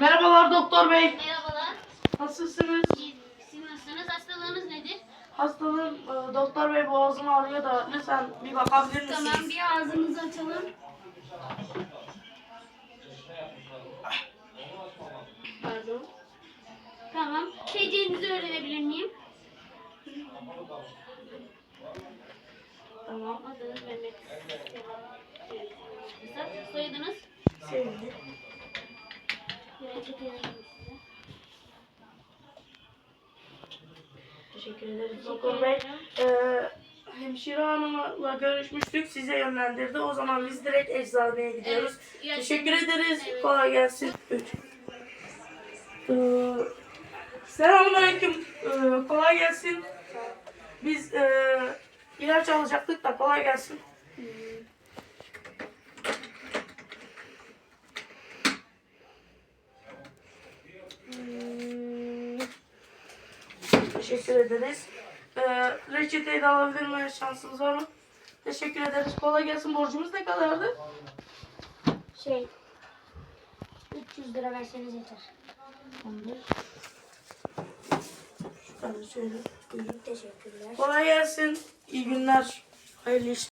Merhabalar doktor bey. Merhabalar. Nasılsınız? Siz nasılsınız? Hastalığınız nedir? Hastalığım e, doktor bey boğazım ağrıyor da lütfen bir bakabilir misiniz? Tamam bir ağzınızı açalım. Pardon. Tamam. TC'nizi öğrenebilir miyim? Teşekkür ederiz doktor bey. ederim. E, hemşire hanımla görüşmüştük. Size yönlendirdi. O zaman biz direkt eczaneye gidiyoruz. Evet, Teşekkür ederiz. Evet. Kolay gelsin. Üç. Ee, Selamünaleyküm. Ee, kolay gelsin. Biz e, ilaç alacaktık da kolay gelsin. Hmm, Teşekkür ederiz. Ee, reçeteyi de alabilir miyim? Şansınız var mı? Teşekkür ederiz. Kolay gelsin. Borcumuz ne kadardı? Şey. 300 lira verseniz yeter. Tamamdır. Şu kadar şöyle. Buyurun. Teşekkürler. Kolay gelsin. İyi günler. Hayırlı işler.